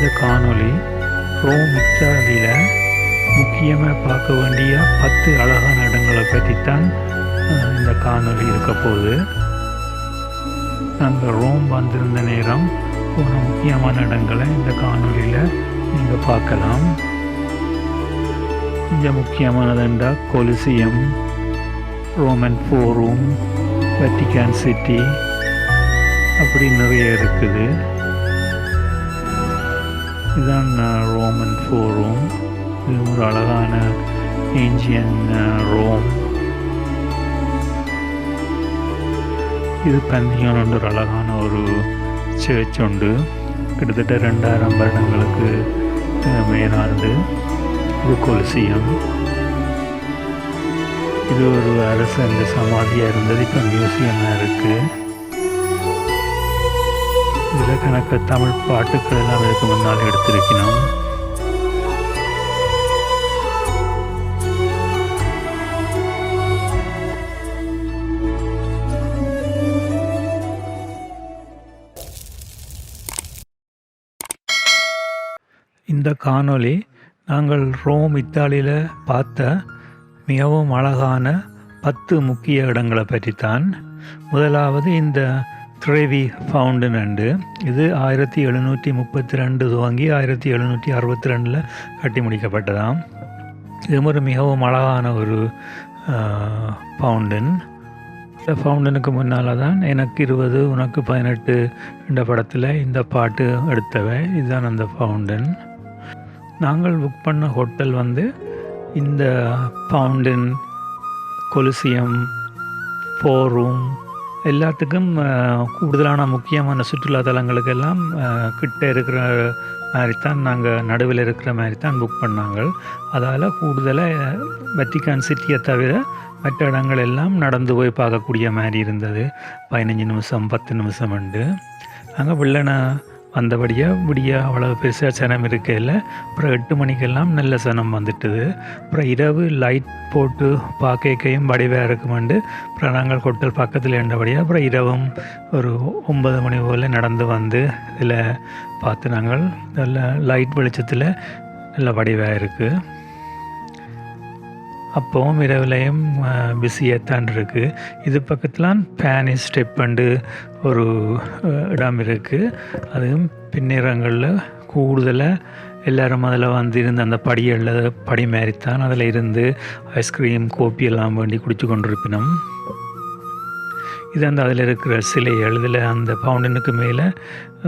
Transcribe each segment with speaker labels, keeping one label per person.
Speaker 1: இந்த காணொளி ரோம் இத்தாலியில் முக்கியமாக பார்க்க வேண்டிய பத்து அழகான இடங்களை பற்றி தான் இந்த காணொளி இருக்க போகுது. நாங்கள் ரோம் வந்திருந்த நேரம் போன முக்கியமான இடங்களை இந்த காணொலியில் நீங்கள் பார்க்கலாம். இங்கே முக்கியமானதுண்டா கொலிசியம் ரோமன் ஃபோரூம் வெட்டிகான் சிட்டி அப்படி நிறைய இருக்குது. இதுதான் அஹ், ரோமன் ஃபோரும். இது ஒரு அழகான ஏஞ்சியன் ரோம். இது பந்தியோன் ஒரு அழகான ஒரு சேர்ச் உண்டு. கிட்டத்தட்ட ரெண்டாயிரம் வருடங்களுக்கு அஹ், மேலானது. இது கொலுசியம். இது ஒரு அரசன் சமாதியாக இருந்தது. இப்போ மியூசியமாக இருக்குது இலக்கணக்க தமிழ் பாட்டுக்கள் எல்லாம் இதுக்கு முன்னால் எடுத்திருக்கணும் இந்த காணொளி நாங்கள் ரோம் இத்தாலியில் பார்த்த மிகவும் அழகான பத்து முக்கிய இடங்களை பற்றித்தான். முதலாவது இந்த த்ரேவி ஃபவுண்டன் அண்டு இது ஆயிரத்தி எழுநூற்றி முப்பத்தி ரெண்டு துவங்கி ஆயிரத்தி எழுநூற்றி அறுபத்தி ரெண்டில் கட்டி முடிக்கப்பட்டதாம். இது ஒரு மிகவும் அழகான ஒரு ஃபவுண்டன் இந்த ஃபவுண்டனுக்கு முன்னால் தான் எனக்கு இருபது உனக்கு பதினெட்டு என்ற படத்தில் இந்த பாட்டு எடுத்தவை. இதுதான் அந்த ஃபவுண்டன் நாங்கள் புக் பண்ண ஹோட்டல் வந்து இந்த ஃபவுண்டன் கொலுசியம் ஃபோர் ரூம் எல்லாத்துக்கும் கூடுதலான முக்கியமான சுற்றுலா தலங்களுக்கெல்லாம் கிட்ட இருக்கிற மாதிரி தான் நாங்கள் நடுவில் இருக்கிற மாதிரி தான் புக் பண்ணாங்க. அதால் கூடுதலாக வெட்டிக்கான் சிட்டியை தவிர மற்ற இடங்கள் எல்லாம் நடந்து போய் பார்க்கக்கூடிய மாதிரி இருந்தது. பதினஞ்சு நிமிஷம் பத்து நிமிஷம் உண்டு. அங்கே வெள்ளனை வந்தபடியாக விடியாக அவ்வளோ பெருசாக சனம் இருக்கையில் அப்புறம் எட்டு மணிக்கெல்லாம் நல்ல சனம் வந்துட்டுது. அப்புறம் இரவு லைட் போட்டு பார்க்கையும் வடிவாக இருக்குமெண்டு அப்புறம் நாங்கள் ஹோட்டல் பக்கத்தில் இருந்தபடியாக அப்புறம் இரவும் ஒரு ஒன்பது மணி போல் நடந்து வந்து இதில் பார்த்து நாங்கள் நல்ல லைட் வெளிச்சத்தில் நல்ல வடிவாக இருக்குது அப்போவும் இரவுலையும் பிஸியாக தான் இருக்குது இது பக்கத்தில் பேனி ஸ்டெப்புண்டு ஒரு இடம் இருக்குது அதுவும் பின்னிறங்களில் கூடுதலாக எல்லாரும் அதில் வந்து இருந்து அந்த படியில் படி மாதிரி தான் அதில் இருந்து ஐஸ்கிரீம் கோப்பி எல்லாம் வேண்டி குடிச்சு கொண்டிருப்பினோம். இது அந்த அதில் இருக்கிற சிலை எழுதில் அந்த ஃபவுண்டனுக்கு மேலே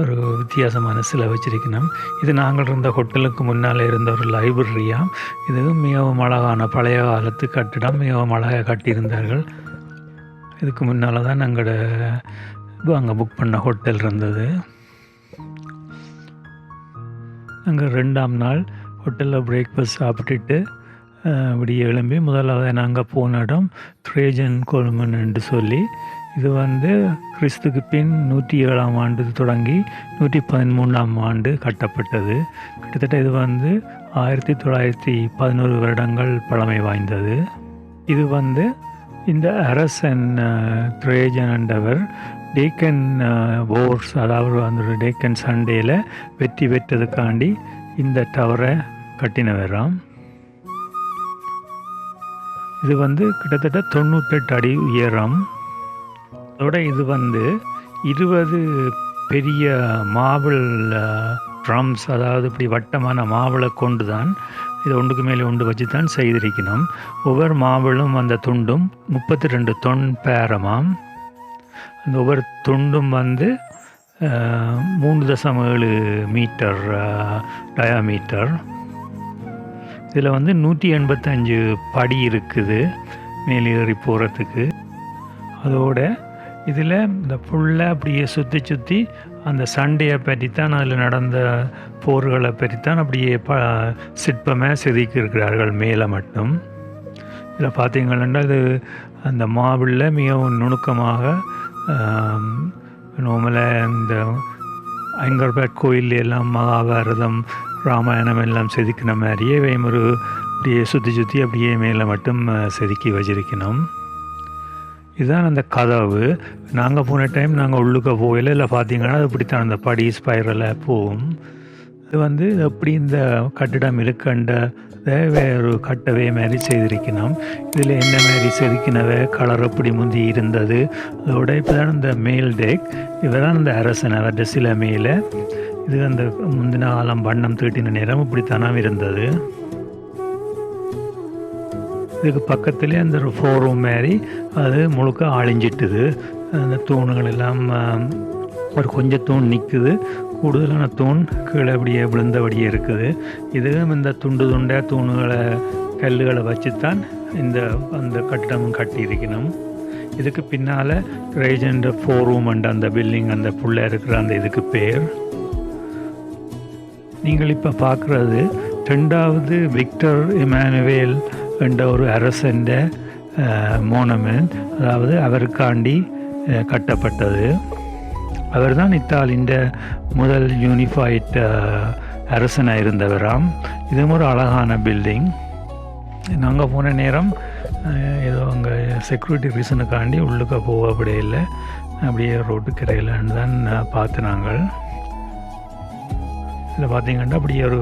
Speaker 1: ஒரு வித்தியாசமான சிலை வச்சிருக்கணும். இது நாங்கள் இருந்த ஹோட்டலுக்கு முன்னால் இருந்த ஒரு லைப்ரரியாக இது மிகவும் அழகான பழைய காலத்து கட்டிடம் மிகவும் அழகாக கட்டியிருந்தார்கள். இதுக்கு முன்னால் தான் எங்களோட அங்கே புக் பண்ண ஹோட்டல் இருந்தது. நாங்கள் ரெண்டாம் நாள் ஹோட்டலில் பிரேக்ஃபாஸ்ட் சாப்பிட்டுட்டு விடிய எழும்பி முதலாவது நாங்கள் போன இடம் த்ரேஜன் கோல்மன் என்று சொல்லி இது வந்து கிறிஸ்துக்கு பின் நூற்றி ஏழாம் ஆண்டு தொடங்கி நூற்றி பதிமூணாம் ஆண்டு கட்டப்பட்டது. கிட்டத்தட்ட இது வந்து ஆயிரத்தி தொள்ளாயிரத்தி பதினோரு வருடங்கள் பழமை வாய்ந்தது. இது வந்து இந்த அரசன் அஹ், என்றவர் டேக்கன் போர்ஸ் அதாவது அந்த டேக்கன் சண்டேயில் வெற்றி பெற்றதுக்காண்டி இந்த டவரை கட்டினவராம் இது வந்து கிட்டத்தட்ட தொண்ணூற்றெட்டு அடி உயரம். அதோட இது வந்து இருபது பெரிய மாவிள் ட்ரம்ஸ் அதாவது இப்படி வட்டமான மாவிளை கொண்டு தான் இதை ஒன்றுக்கு மேலே ஒன்று வச்சு தான் செய்திருக்கணும். ஒவ்வொரு மாவிளும் அந்த துண்டும் முப்பத்தி ரெண்டு தொன் பேரமாம். அந்த ஒவ்வொரு துண்டும் வந்து மூணு தசம் ஏழு மீட்டர் டயாமீட்டர் இதில் வந்து நூற்றி எண்பத்தஞ்சு படி இருக்குது மேலேறி போகிறதுக்கு அதோட இதில் இந்த புல்லை அப்படியே சுற்றி சுற்றி அந்த சண்டையை பற்றி தான் அதில் நடந்த போர்களை பற்றி தான் அப்படியே ப சிற்பமாக செதுக்கி இருக்கிறார்கள் மேலே மட்டும். இதில் பார்த்தீங்கன்னா இது அந்த மாபிளில் மிகவும் நுணுக்கமாக நோமலை இந்த ஐங்கர்பேட் கோயில் எல்லாம் மகாபாரதம் ராமாயணம் எல்லாம் செதுக்கின மாதிரியே இவையும் ஒரு அப்படியே சுற்றி சுற்றி அப்படியே மேலே மட்டும் செதுக்கி வச்சிருக்கணும். இதுதான் அந்த கதவு. நாங்கள் போன டைம் நாங்கள் உள்ளுக்க போகல. இல்லை பார்த்தீங்கன்னா அது இப்படித்தான். அந்த படி ஸ்பைரலாக போகும். இது வந்து எப்படி இந்த கட்டிடம் இருக்குன்றதை வேறு கட்டவே மாதிரி செய்திருக்கணும். இதில் என்ன மாதிரி செதுக்கினவை கலர் எப்படி முந்தி இருந்தது அதோட இப்போ தான் இந்த மேல் டேக் இவர் இந்த அரசன் அவர்கிட்ட சில மேலே இது அந்த முந்தின காலம் வண்ணம் தீட்டின நேரம் இப்படித்தானாம் இருந்தது. இதுக்கு பக்கத்துலேயே அந்த ஒரு ஃபோரூம் மாதிரி அது முழுக்க அழிஞ்சிட்டுது. அந்த தூணுகள் எல்லாம் ஒரு கொஞ்சம் தூண் நிற்குது கூடுதலான தூண் கீழே அப்படியே விழுந்தபடியே இருக்குது. இதுவும் இந்த துண்டு துண்டாக தூணுகளை கல்லுகளை வச்சுத்தான் இந்த அந்த கட்டமும் கட்டியிருக்கணும். இதுக்கு பின்னால் ரேஜெண்ட் ஃபோர் ரூம் அண்ட் அந்த பில்டிங் அந்த புள்ள இருக்கிற அந்த இதுக்கு பேர். நீங்கள் இப்போ பார்க்குறது ரெண்டாவது விக்டர் இமானுவேல் என்ற ஒரு அரசன் மோனமெண்ட் அதாவது அவருக்காண்டி கட்டப்பட்டது. அவர் தான் இத்தாலியின் முதல் யூனிஃபைட் அரசனாக இருந்தவராம். இதுவும் ஒரு அழகான பில்டிங் நாங்கள் போன நேரம் ஏதோ அங்கே செக்யூரிட்டி ரீசனுக்காண்டி உள்ளுக்க போக அப்படியே இல்லை. அப்படியே ரோட்டு கரையிலன்னு தான் பார்த்து நாங்கள். இதில் பார்த்தீங்கன்னா அப்படியே ஒரு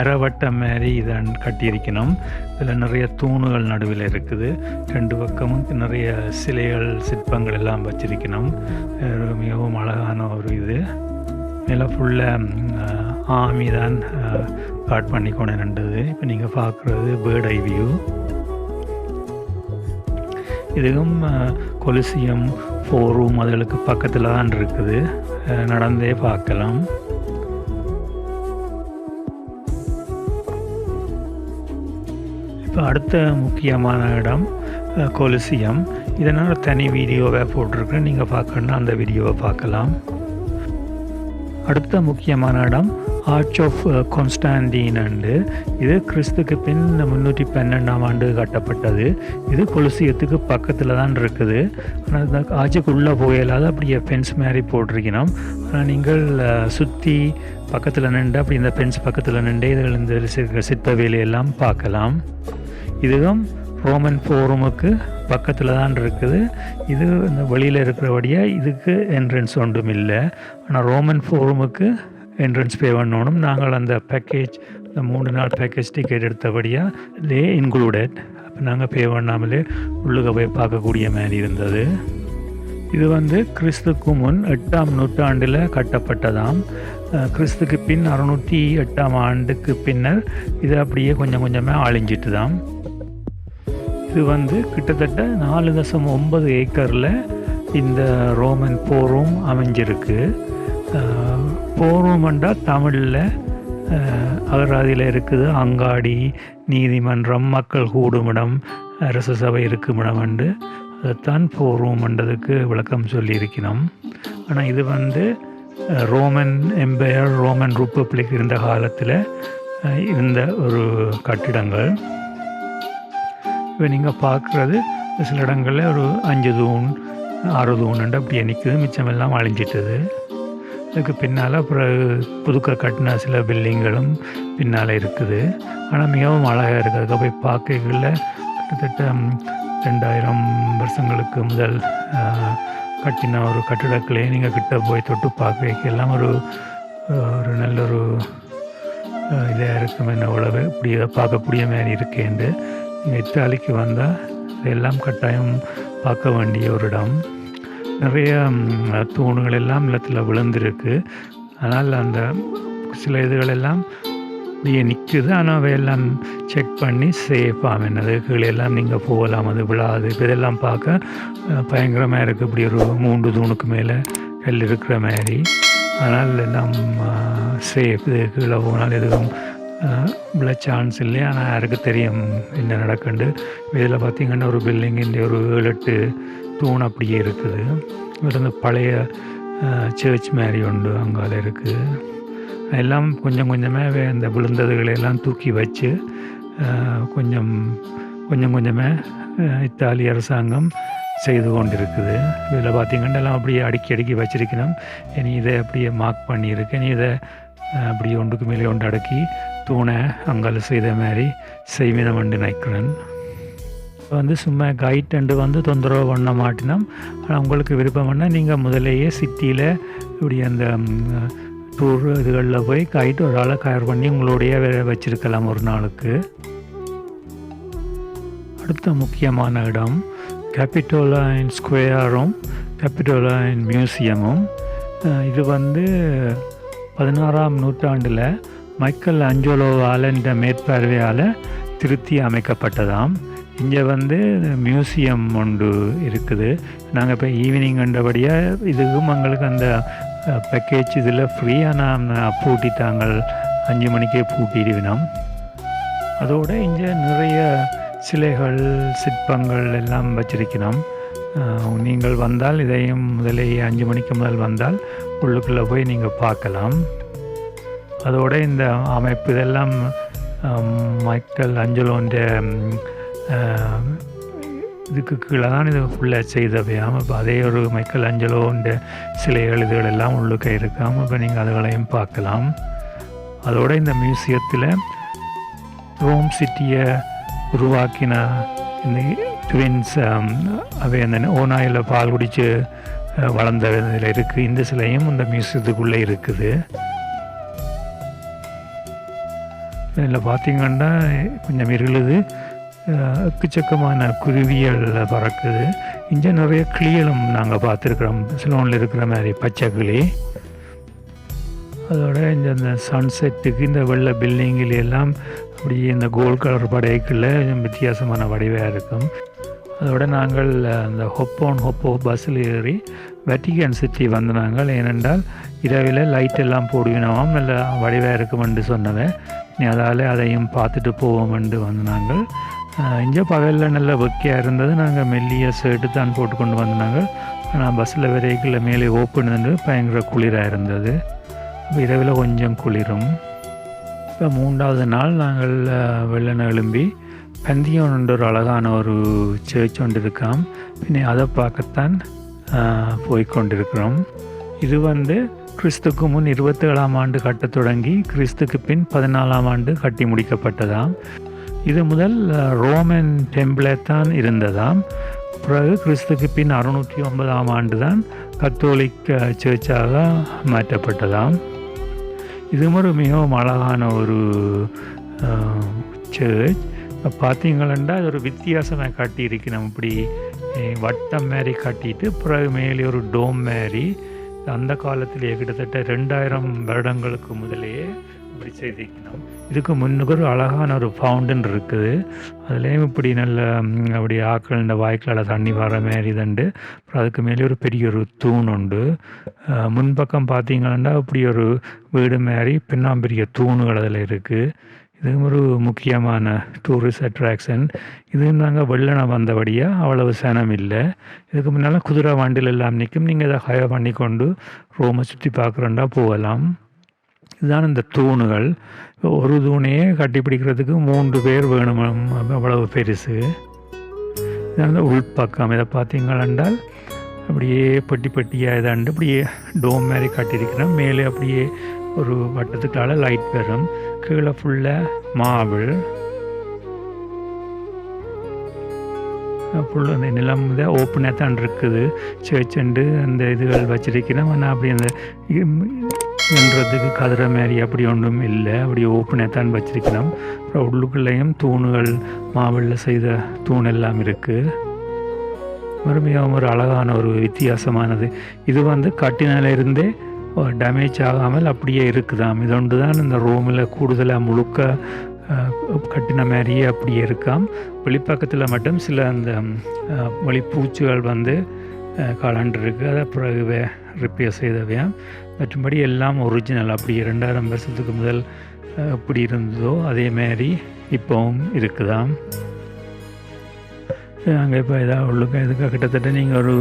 Speaker 1: அரைவட்டம் மாதிரி இதை கட்டியிருக்கணும். இதில் நிறைய தூணுகள் நடுவில் இருக்குது. ரெண்டு பக்கமும் நிறைய சிலைகள் சிற்பங்கள் எல்லாம் வச்சிருக்கணும். மிகவும் அழகான ஒரு இது. மேலே ஃபுல்லாக ஆமி தான் காட் பண்ணி கொண்டு நின்றது இப்போ நீங்கள் பார்க்குறது பேர்ட் ஐ வியூ இதுவும் கொலிசியம் ஃபோரும் அதுகளுக்கு பக்கத்தில் தான் இருக்குது நடந்தே பார்க்கலாம். அடுத்த முக்கியமான இடம் கொலுசியம் கொலிசியம். இதனால் தனி வீடியோவை போட்டிருக்கேன் நீங்கள் பார்க்கணுன்னா அந்த வீடியோவை பார்க்கலாம். அடுத்த முக்கியமான இடம் ஆர்ச் ஆஃப் கான்ஸ்டாண்டீன் அண்டு. இது கிறிஸ்துக்கு பின் முந்நூற்றி பன்னெண்டாம் ஆண்டு கட்டப்பட்டது. இது கொலுசியத்துக்கு பக்கத்தில் தான் இருக்குது. ஆனால் இந்த ஆட்சிக்குள்ளே போயிடாத அப்படியே ஃபென்ஸ் மாதிரி போட்டிருக்கணும். ஆனால் நீங்கள் சுற்றி பக்கத்தில் நின்று அப்படி இந்த ஃபென்ஸ் பக்கத்தில் நின்று இதில் இந்த சிற்ப வேலையெல்லாம் பார்க்கலாம். இதுவும் ரோமன் ஃபோரமுக்கு பக்கத்தில் தான் இருக்குது. இது இந்த வெளியில் இருக்கிறபடியாக இதுக்கு என்ட்ரன்ஸ் ஒன்றும் இல்லை. ஆனால் ரோமன் ஃபோரமுக்கு என்ட்ரன்ஸ் பே பண்ணணும். நாங்கள் அந்த பேக்கேஜ் இந்த மூணு நாள் பேக்கேஜ் டிக்கெட் எடுத்தபடியாக லே இன்க்ளூடட் அப்போ நாங்கள் பே பண்ணாமலே உள்ளுக போய் பார்க்கக்கூடிய மாதிரி இருந்தது. இது வந்து கிறிஸ்துக்கு முன் எட்டாம் நூற்றாண்டில் கட்டப்பட்டதாம். கிறிஸ்துக்கு பின் அறுநூற்றி எட்டாம் ஆண்டுக்கு பின்னர் இது அப்படியே கொஞ்சம் கொஞ்சமாக அழிஞ்சிட்டு தான் இது வந்து கிட்டத்தட்ட நாலு தசம் ஒன்பது ஏக்கரில் இந்த ரோமன் போரூம் அமைஞ்சிருக்கு. போரூம்ண்டா தமிழில் அகராதியில் இருக்குது அங்காடி நீதிமன்றம் மக்கள் கூடுமிடம் அரசு சபை இருக்குமிடம் என்று. அதைத்தான் போரூம்ன்றதுக்கு விளக்கம் சொல்லியிருக்கணும் ஆனால் இது வந்து ரோமன் எம்பையர் ரோமன் ரிப்பப்ளிக் இருந்த காலத்தில் இருந்த ஒரு கட்டிடங்கள். இப்போ நீங்கள் பார்க்குறது சில இடங்களில் ஒரு அஞ்சு தூண் ஆறு தூணுண்டு அப்படியே நிற்குது. மிச்சமெல்லாம் அழிஞ்சிட்டது. அதுக்கு பின்னால் பிறகு புதுக்க கட்டின சில பில்டிங்களும் பின்னால் இருக்குது. ஆனால் மிகவும் அழகாக இருக்குது. அதுக்கு போய் பார்க்கல கிட்டத்தட்ட ரெண்டாயிரம் வருஷங்களுக்கு முதல் கட்டின ஒரு கட்டிடக்கலையை நீங்கள் கிட்ட போய் தொட்டு பார்க்க எல்லாம் ஒரு ஒரு நல்ல ஒரு இதாக இருக்கும் என்ன உழவு இப்படி பார்க்கக்கூடிய மாதிரி இருக்கேன்ட்டு இத்தாலிக்கு வந்தால் இதெல்லாம் கட்டாயம் பார்க்க வேண்டிய ஒரு இடம். நிறைய தூணுகள் எல்லாம் நிலத்தில் விழுந்திருக்கு. ஆனால் அந்த சில இதுகள் எல்லாம் அப்படியே நிற்குது ஆனால் அவையெல்லாம் செக் பண்ணி சேஃபாக என்னது கீழே எல்லாம் நீங்கள் போகலாம். அது விழாது. இப்போ இதெல்லாம் பார்க்க பயங்கரமாக இருக்குது இப்படி ஒரு மூன்று தூணுக்கு மேலே கல் இருக்கிற மாதிரி. ஆனால் எல்லாம் சேஃப் இது கீழே போனால் எதுவும் உள்ள சான்ஸ் இல்லை ஆனால் யாருக்கு தெரியும் என்ன நடக்குண்டு. இதில் பார்த்திங்கன்னா ஒரு பில்டிங்கிൻ്റെ ஒரு ஏழு எட்டு தூண் அப்படியே இருக்குது. இது வந்து பழைய சர்ச் மாதிரி உண்டு அங்கால இருக்குது எல்லாம் கொஞ்சம் கொஞ்சமாக இந்த விழுந்ததுகளை எல்லாம் தூக்கி வச்சு கொஞ்சம் கொஞ்சம் கொஞ்சமாக இத்தாலி அரசாங்கம் செய்து கொண்டிருக்குது. இதில் பார்த்திங்கன்னா எல்லாம் அப்படியே அடுக்கி அடுக்கி வச்சிருக்கணும். இனி இதை அப்படியே மார்க் பண்ணியிருக்கு. இனி இதை அப்படியே ஒன்றுக்கு மேலே ஒன்று அடக்கி தூணை அங்கால் செய்த மாதிரி செய்வினம் வந்து நினைக்கிறேன். வந்து சும்மா கைட் அண்டு வந்து தொந்தரவு பண்ண மாட்டினோம். ஆனால் உங்களுக்கு விருப்பம்னா நீங்கள் முதலேயே சிட்டியில் இப்படி அந்த டூர் இதுகளில் போய் கைட்டு ஒரு ஆளை கயர் பண்ணி உங்களுடைய வச்சுருக்கலாம் ஒரு நாளுக்கு. அடுத்த முக்கியமான இடம் கேபிட்டோலைன் ஸ்கொயரும் கேபிட்டோலைன் மியூசியமும் இது வந்து பதினாறாம் நூற்றாண்டில் மைக்கேல் அஞ்சோலோவால் இந்த மேற்பார்வையால் திருத்தி அமைக்கப்பட்டதாம். இங்கே வந்து மியூசியம் ஒன்று இருக்குது. நாங்கள் இப்போ ஈவினிங் கண்டபடியாக இதுக்கும் எங்களுக்கு அந்த பேக்கேஜ் இதில் ஃப்ரீயாக நான் பூட்டிட்டாங்க அஞ்சு மணிக்கே பூட்டிடுவினோம். அதோடு இங்கே நிறைய சிலைகள் சிற்பங்கள் எல்லாம் வச்சிருக்கிறோம் நீங்கள் வந்தால் இதையும் முதலே அஞ்சு மணிக்கு முதல் வந்தால் உள்ளுக்குள்ளே போய் நீங்கள் பார்க்கலாம். அதோட இந்த அமைப்பு இதெல்லாம் மைக்கேல் அஞ்சலோன்ற இதுக்கு கீழே தான் இது ஃபுல்லாக செய்தவையாம் இப்போ அதே ஒரு மைக்கேல் அஞ்சலோன்ற சிலைகள் இதுகள் எல்லாம் உள்ளுக்க இருக்காம் இப்போ நீங்கள் அதுகளையும் பார்க்கலாம். அதோடு இந்த மியூசியத்தில் ரோம் சிட்டியை உருவாக்கின இந்த ட்வின்ஸ் அவை அந்த ஓநாயில் பால் குடித்து வளர்ந்த இதில் இருக்குது இந்த சிலையும் இந்த மியூசியத்துக்குள்ளே இருக்குது. இதில் பார்த்திங்கன்னா கொஞ்சம் இருளுது. எக்கச்சக்கமான குருவியல் பறக்குது. இங்கே நிறைய கிளிகளும் நாங்கள் பார்த்துருக்குறோம். சிலோனில் இருக்கிற மாதிரி பச்சை கிளி. அதோட இந்த இந்த சன்செட்டுக்கு இந்த வெள்ளை பில்டிங்கில் எல்லாம் அப்படியே இந்த கோல்ட் கலர் படைக்குள்ள வித்தியாசமான வடிவாக இருக்கும். அதோட நாங்கள் அந்த ஹொப்போன் ஹொப்போ பஸ்ஸில் ஏறி வெட்டிகன் சிட்டி வந்த ஏனென்றால் இரவில் லைட் எல்லாம் போடுவினவாம். நல்ல வடிவாக இருக்குமென்று சொன்னவன் நீ அதால் அதையும் பார்த்துட்டு போவோமென்று வந்து நாங்கள் இங்கே பகலில் நல்ல வெக்கையாக இருந்தது. நாங்கள் மெல்லிய ஷர்ட்டு தான் போட்டுக்கொண்டு வந்தாங்க ஆனால் பஸ்ஸில் விரைக்கில் மேலே ஓப்பன் இருந்து பயங்கர குளிராக இருந்தது. இரவில் கொஞ்சம் குளிரும். இப்போ மூன்றாவது நாள் நாங்கள் வெள்ளன எழும்பி பந்தியோன் ஒரு அழகான ஒரு சர்ச் ஒன்று இருக்காம். பின்ன அதை பார்க்கத்தான் போய்கொண்டிருக்கிறோம் போய்க் கொண்டிருக்கிறோம் இது வந்து கிறிஸ்துக்கு முன் இருபத்தேழாம் ஆண்டு கட்ட தொடங்கி கிறிஸ்துக்கு பின் பதினாலாம் ஆண்டு கட்டி முடிக்கப்பட்டதாம். இது முதல் ரோமன் டெம்பிளே தான் இருந்ததாம். பிறகு கிறிஸ்துக்கு பின் அறுநூற்றி ஒன்பதாம் ஆண்டு தான் கத்தோலிக் சர்ச்சாக மாற்றப்பட்டதாம். இது ஒரு மிகவும் அழகான ஒரு சர்ச். பார்த்தீங்களா அது ஒரு வித்தியாசமாக காட்டியிருக்கு நம்ம இப்படி வட்டம் மாரி கட்டிட்டு பிறகு மேலே ஒரு டோம் மாரி. அந்த காலத்திலேயே கிட்டத்தட்ட ரெண்டாயிரம் வருடங்களுக்கு முதலேயே இப்படி செய்திருக்கணும் இதுக்கு முன்னுக்கு ஒரு அழகான ஒரு ஃபவுண்டன் இருக்குது. அதுலேயும் இப்படி நல்ல அப்படி ஆக்கள் இந்த வாய்க்கால் தண்ணி வர மாதிரி தண்டு. அப்புறம் அதுக்கு மேலே ஒரு பெரிய ஒரு தூண் உண்டு. முன்பக்கம் பார்த்தீங்கன்னா இப்படி ஒரு வீடு மாரி பின்னாம்பெரிய தூணுகள் அதில் இருக்குது இது ஒரு முக்கியமான டூரிஸ்ட் அட்ராக்ஷன் இது நாங்கள் வெள்ளனை வந்தபடியாக அவ்வளவு சனம் இல்லை. இதுக்கு முன்னால் குதிரை வண்டியில் எல்லாம் நிற்கும். நீங்கள் இதை ஹயர் பண்ணி கொண்டு ரோமை சுற்றி பார்க்குறோண்டா போகலாம். இதுதான் இந்த தூணுகள். ஒரு தூணையே கட்டி பிடிக்கிறதுக்கு மூன்று பேர் வேணும். அவ்வளவு பெருசு. இதான் உள்பக்கம். இதை பார்த்தீங்களென்றால் அப்படியே பெட்டி பெட்டியாக இதாண்டு அப்படியே டோம் மாதிரி கட்டியிருக்கிறோம். மேலே அப்படியே ஒரு வட்டத்துக்கால லைட் வரும் கீழே ஃபுல்லாக மாவிள் ஃபுல்லாக அந்த நிலம் தான் ஓப்பனாக தான் இருக்குது. சேர்ச்சண்டு அந்த இதுகள் வச்சிருக்கிறோம் ஆனால் அப்படி அந்த நின்றதுக்கு கதிர மாதிரி அப்படி ஒன்றும் இல்லை. அப்படி ஓப்பனாக தான் வச்சிருக்கிறோம். அப்புறம் உள்ளுக்குள்ளேயும் தூணுகள் மாவிளில் செய்த தூண் எல்லாம் இருக்குது மறுபடியும் ஒரு அழகான ஒரு வித்தியாசமானது. இது வந்து கட்டினால இருந்தே டேமேஜ் ஆகாமல் அப்படியே இருக்குதாம். இது ஒன்று தான் இந்த ரூமில் கூடுதலாக முழுக்க கட்டின மாதிரியே அப்படியே இருக்காம். வெளிப்பக்கத்தில் மட்டும் சில அந்த வழிப்பூச்சிகள் வெளிப்பூச்சிகள் வந்து கலண்டு இருக்குது அதை பிறகு ரிப்பேர் செய்தவையாம். மற்றும்படி எல்லாம் ஒரிஜினல் அப்படி ரெண்டாயிரம் வருஷத்துக்கு முதல் எப்படி இருந்ததோ அதே மாதிரி இப்போவும் இருக்குதாம். அங்கே இப்போ இதாக உள்ளுங்க இதுக்கு கிட்டத்தட்ட நீங்கள் ஒரு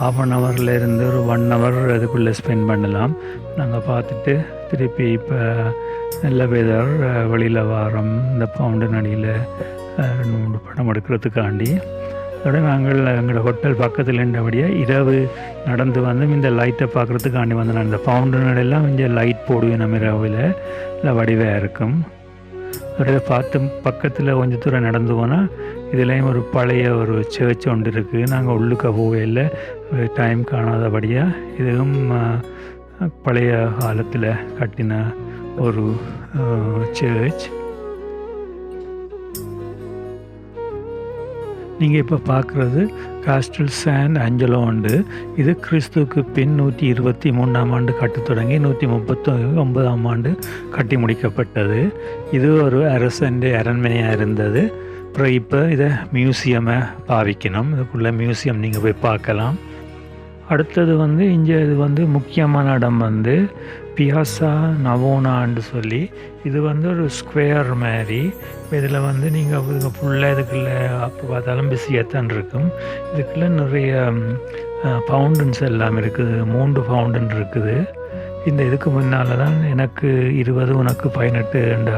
Speaker 1: ஹாஃப் அன் ஹவர்லேருந்து ஒரு ஒன் ஹவர் அதுக்குள்ளே ஸ்பெண்ட் பண்ணலாம். நாங்கள் பார்த்துட்டு திருப்பி இப்போ நல்ல வெதர் வெளியில் வாரம் இந்த பவுண்டன் அடியில் ரெண்டு மூணு படம் எடுக்கிறதுக்காண்டி. அதோட நாங்கள் எங்களோட ஹோட்டல் பக்கத்தில் இருந்தபடியாக இரவு நடந்து வந்து இந்த லைட்டை பார்க்குறதுக்காண்டி வந்து நான் இந்த பவுண்டன் அடையெல்லாம் இங்கே லைட் போடுவேன் நம்ம இரவில். இல்லை வடிவாக இருக்கும். அப்படியே பார்த்து பக்கத்தில் கொஞ்சம் தூரம் நடந்து போனால் இதுலேயும் ஒரு பழைய ஒரு சர்ச் ஒன்று இருக்குது நாங்கள் உள்ளுக்க போகையில் டைம் காணாதபடியாக இதுவும் பழைய காலத்தில் கட்டின ஒரு சர்ச் நீங்கள் இப்போ பார்க்குறது காஸ்டல் சான் அஞ்சலோ ஆண்டு இது கிறிஸ்துவுக்கு பின் நூற்றி இருபத்தி மூணாம் ஆண்டு கட்டத் தொடங்கி நூற்றி முப்பத்தி ஒன்பதாம் ஆண்டு கட்டி முடிக்கப்பட்டது. இது ஒரு அரசன் அரண்மனையாக இருந்தது. அப்புறம் இப்போ இதை மியூசியமை பாவிக்கணும். இதுக்குள்ளே மியூசியம் நீங்கள் போய் பார்க்கலாம். அடுத்தது வந்து இங்கே இது வந்து முக்கியமான இடம் வந்து பியாசா நவோனான்னு சொல்லி இது வந்து ஒரு ஸ்கொயர் மாதிரி. இதில் வந்து நீங்கள் இதுங்க ஃபுல்லாக இதுக்குள்ளே அப்போ பார்த்தாலும் பிஸியாக தான் இருக்கும். இதுக்குள்ளே நிறைய ஃபவுண்டன்ஸ் எல்லாம் இருக்குது. மூன்று ஃபவுண்டன் இருக்குது. இந்த இதுக்கு முன்னால் தான் எனக்கு இருபது உனக்கு பதினெட்டு என்ற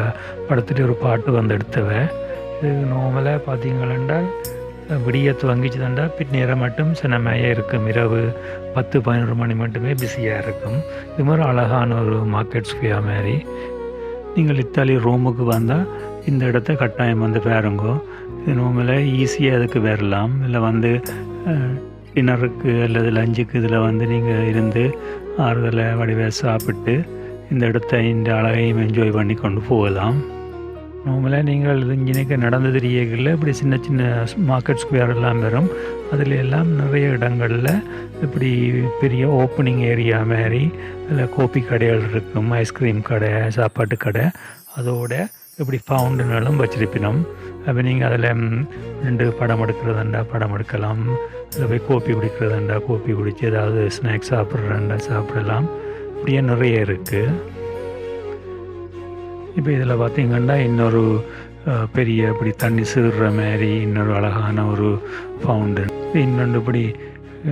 Speaker 1: படத்துல ஒரு பாட்டு வந்து எடுத்தவன் இது நார்மலாக பார்த்தீங்களா விடிய துவங்கிச்சு தண்டா பின்னேரம் மட்டும் சின்னமையாக இருக்கும் இரவு. பத்து பதினொரு மணி மட்டுமே பிஸியாக இருக்கும். இது மாதிரி அழகான ஒரு மார்க்கெட் ஸ்கொயர் மாதிரி. நீங்கள் இத்தாலி ரோமுக்கு வந்தால் இந்த இடத்த கட்டாயம் வந்து பாருங்கோ. இது நார்மலாக ஈஸியாக அதுக்கு வரலாம். இல்லை வந்து டின்னருக்கு அல்லது லஞ்சுக்கு இதில் வந்து நீங்கள் இருந்து ஆறுதலை வடிவ சாப்பிட்டு இந்த இடத்த இந்த அழகையும் என்ஜாய் பண்ணி கொண்டு போகலாம். நார்மலாக நீங்கள் இன்ஜினிக்கு நடந்து தெரியல இப்படி சின்ன சின்ன மார்க்கெட் ஸ்கொயர் எல்லாம் வரும். அதில் எல்லாம் நிறைய இடங்களில் இப்படி பெரிய ஓப்பனிங் ஏரியா மாதிரி அதில் கோபி கடைகள் இருக்கும் ஐஸ்கிரீம் கடை சாப்பாட்டு கடை. அதோட இப்படி ஃபவுண்டனும் வச்சிருப்பினோம் அப்போ நீங்கள் அதில் ரெண்டு படம் எடுக்கிறதாண்டா படம் எடுக்கலாம். அதில் போய் கோப்பி குடிக்கிறதாண்டா கோப்பி குடித்து ஏதாவது ஸ்நாக்ஸ் சாப்பிட்றதாண்டா சாப்பிடலாம். இப்படியே நிறைய இருக்குது இப்போ இதில் பார்த்திங்கன்னா இன்னொரு பெரிய இப்படி தண்ணி சீடுற மாதிரி இன்னொரு அழகான ஒரு ஃபவுண்டன் இன்னொன்று இப்படி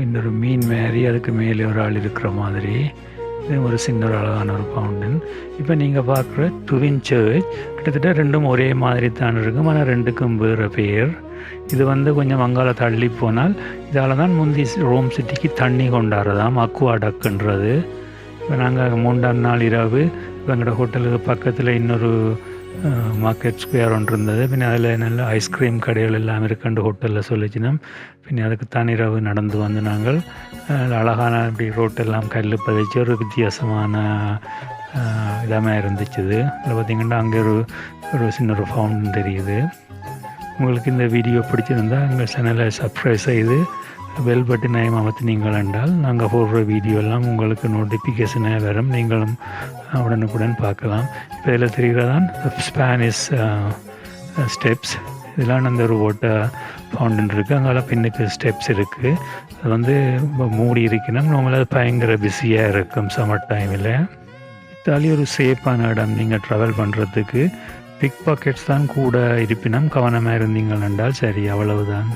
Speaker 1: இன்னொரு மீன் மாதிரி அதுக்கு மேலே ஒரு ஆள் இருக்கிற மாதிரி. இது ஒரு சின்ன ஒரு அழகான ஒரு ஃபவுண்டன் இப்போ நீங்கள் பார்க்குற டுவின் சர்ச் கிட்டத்தட்ட ரெண்டும் ஒரே மாதிரி தான் இருக்கும். ஆனால் ரெண்டுக்கும் வேறு பேர். இது வந்து கொஞ்சம் வங்காள தள்ளி போனால் இதால் தான் முந்தி ரோம் சிட்டிக்கு தண்ணி கொண்டாடுறதாம். அக்குவாடக்குன்றது இப்போ நாங்கள் மூன்றாம் நாள் இரவு எங்களோட ஹோட்டலுக்கு பக்கத்தில் இன்னொரு மார்க்கெட் ஸ்கொயர் ஒன்று இருந்தது பின்ன அதில் நல்ல ஐஸ்கிரீம் கடைகள் எல்லாம் இருக்குன்னு ஹோட்டலில் சொல்லிச்சினோம் பின்ன அதுக்கு தனிரவு நடந்து வந்து நாங்கள் அழகான இப்படி ரோட்டெல்லாம் கல் பதிச்சு ஒரு வித்தியாசமான இதமாக இருந்துச்சு அதில் பார்த்திங்கன்னா அங்கே ஒரு ஒரு சின்ன ஒரு ஃபவுண்டன் தெரியுது உங்களுக்கு இந்த வீடியோ பிடிச்சிருந்தா எங்கள் சேனலை சப்ஸ்கிரைப் செய்து பெல் பட்டனையும் அமர்த்தினீங்கள் என்றால் நாங்கள் போடுற வீடியோ எல்லாம் உங்களுக்கு நோட்டிஃபிகேஷனாக வரும். நீங்களும் உடனுக்குடன் பார்க்கலாம். இப்போ இதில் தெரிகிறதான் ஸ்பானிஷ் ஸ்டெப்ஸ் uh, uh, இதெல்லாம் அந்த ஒரு ஓட்டை ஃபவுண்டன் இருக்குது அங்கெல்லாம் பின்னுக்கு ஸ்டெப்ஸ் இருக்குது அது வந்து மூடி இருக்கணும். நம்மளால் பயங்கர பிஸியாக இருக்கும் சம்மர் டைமில் இத்தாலி ஒரு சேஃபான இடம். நீங்கள் ட்ராவல் பண்ணுறதுக்கு பிக் பாக்கெட்ஸ் தான் கூட இருப்பினும் கவனமாக இருந்தீங்கள் என்றால் சரி அவ்வளவுதான்.